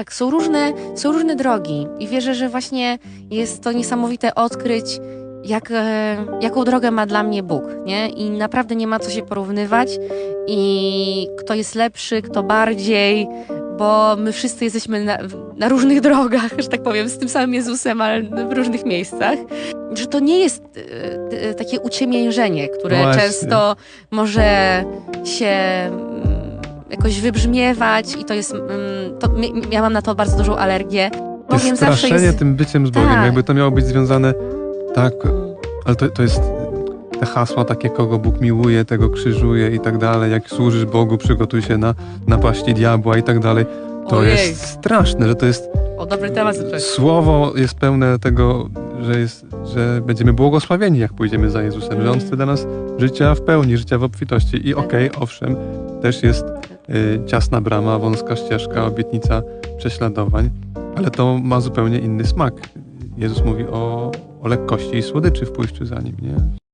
Tak, są różne, są różne drogi i wierzę, że właśnie jest to niesamowite odkryć, jak, e, jaką drogę ma dla mnie Bóg, nie? I naprawdę nie ma co się porównywać i kto jest lepszy, kto bardziej, bo my wszyscy jesteśmy na, na różnych drogach, że tak powiem, z tym samym Jezusem, ale w różnych miejscach. Że to nie jest e, e, takie uciemiężenie, które No właśnie. często może się mm, jakoś wybrzmiewać i to jest, mm, to, ja mam na to bardzo dużą alergię. To jest straszenie tym byciem z Bogiem, Tak. jakby to miało być związane tak, ale to, to jest te hasła takie, kogo Bóg miłuje, tego krzyżuje i tak dalej, jak służysz Bogu, przygotuj się na napaści diabła i tak dalej. To Ojej. jest straszne, że to jest O, dobry temat zacząłeś. słowo jest pełne tego, że, jest, że będziemy błogosławieni, jak pójdziemy za Jezusem, że On chce dla nas życia w pełni, życia w obfitości. I okej, owszem, też jest ciasna brama, wąska ścieżka, obietnica prześladowań, ale to ma zupełnie inny smak. Jezus mówi o, o lekkości i słodyczy w pójściu za Nim, nie?